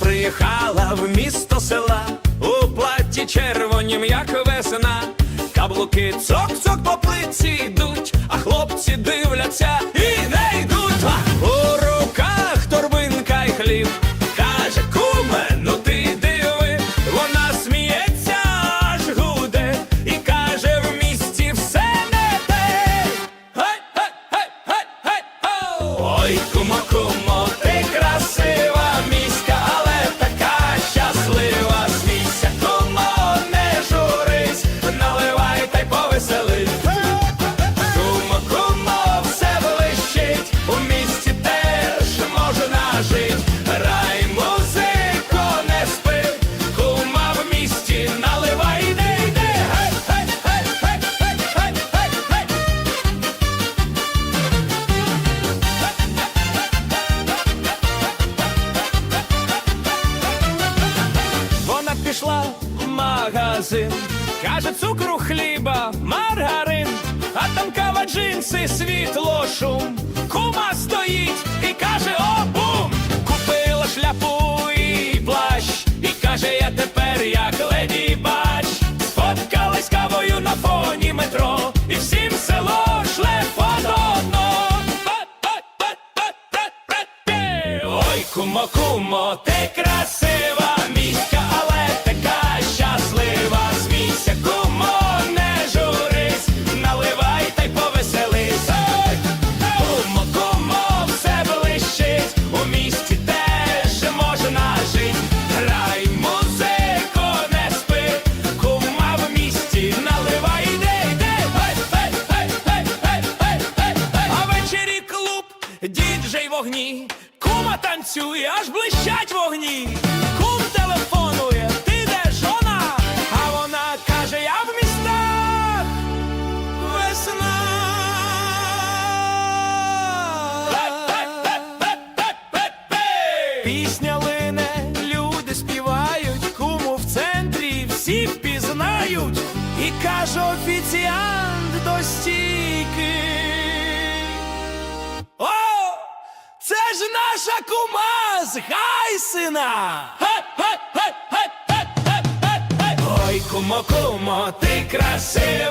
Пхала в місто села у платі червонім, як весна. Каблуки цок-цок по плиці йдуть, а хлопці дивляться В магазин, каже, цукру, хліба, маргарин, а там кава джинси, світло, шум. Кума стоїть і каже: О, бум! Купила шляпу і плащ, і каже, я тепер як леді бач. Сфоткалась кавою на фоні метро, і всім село шле фото одно. Па-па-па-па-па-па. Ой, кумо, кумо, ти красива міська, вогні, кума танцює, аж блищать вогні. Кум телефонує, ти де жона? А вона каже, я в містах. Весна. Пісня лине, люди співають, куму в центрі всі впізнають, і каже офіціант до стійки. Ге-ге-ге-ге-ге-ге-ге! Ой, кумо, кумо, ти красива